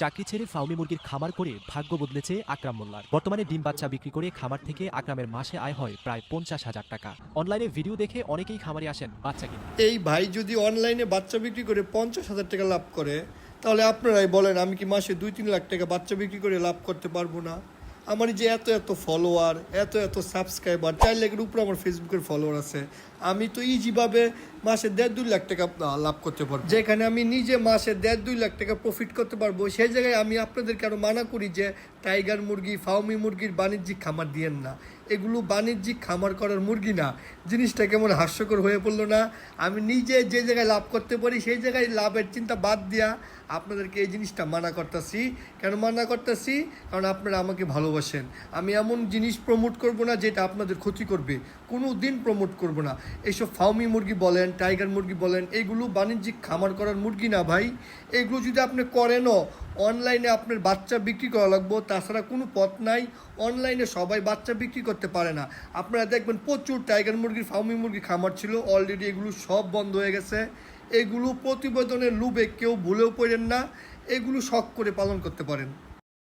চাকরি ছেড়ে ফাউমি মুরগির খামার করে ভাগ্য বদলেছে আকরাম মোল্লার। বর্তমানে ডিম বাচ্চা বিক্রি করে খামার থেকে আকরামের মাসে আয় হয় প্রায় পঞ্চাশ হাজার টাকা। অনলাইনে ভিডিও দেখে অনেকেই খামারে আসেন বাচ্চা কিনে। এই ভাই যদি অনলাইনে বাচ্চা বিক্রি করে পঞ্চাশ হাজার টাকা লাভ করে, তাহলে আপনারাই বলেন, আমি কি মাসে দুই তিন লাখ টাকা বাচ্চা বিক্রি করে লাভ করতে পারব না? আমার যে এত এত ফলোয়ার এত এত সাবস্ক্রাইবার চার লাখের উপরে আমার ফেসবুকের ফলোয়ার আছে। আমি তো ইজিভাবে মাসে দেড় দুই লাখ টাকা লাভ করতে পারব। যেখানে আমি নিজে মাসে দেড় দুই লাখ টাকা প্রফিট করতে পারব, সেই জায়গায় আমি আপনাদেরকে আরও মানা করি যে টাইগার মুরগি ফাউমি মুরগির বাণিজ্যিক খামার দিয়েন না। এগুলো বাণিজ্যিক খামার করার মুরগি না। জিনিসটা কেমন হাস্যকর হয়ে পড়ল না? আমি নিজে যে জায়গায় লাভ করতে পারি, সেই জায়গায় লাভের চিন্তা বাদ দিয়া আপনাদেরকে এই জিনিসটা মানা করতেছি। কেন মানা করতেছি? কারণ আপনারা আমাকে ভালোবাসেন। আমি এমন জিনিস প্রমোট করব না, যেটা আপনাদের ক্ষতি করবে। কোনো দিন প্রমোট করব না। এইসব ফাউমি মুরগি বলেন টাইগার মুরগি বলেন, এগুলো বাণিজ্যিক খামার করার মুরগি না ভাই। এগুলো যদি আপনি করেনও অনলাইনে আপনার বাচ্চা বিক্রি করা লাগবো, তাছাড়া কোনো পথ নাই অনলাইনে সবাই বাচ্চা বিক্রি করতে পারে না। আপনারা দেখবেন প্রচুর টাইগার মুরগির ফার্মি মুরগি খামার ছিল অলরেডি এগুলো সব বন্ধ হয়ে গেছে। এগুলো প্রতিবেদনের লুবে কেউ ভুলেও পড়েন না, এগুলো শখ করে পালন করতে পারেন।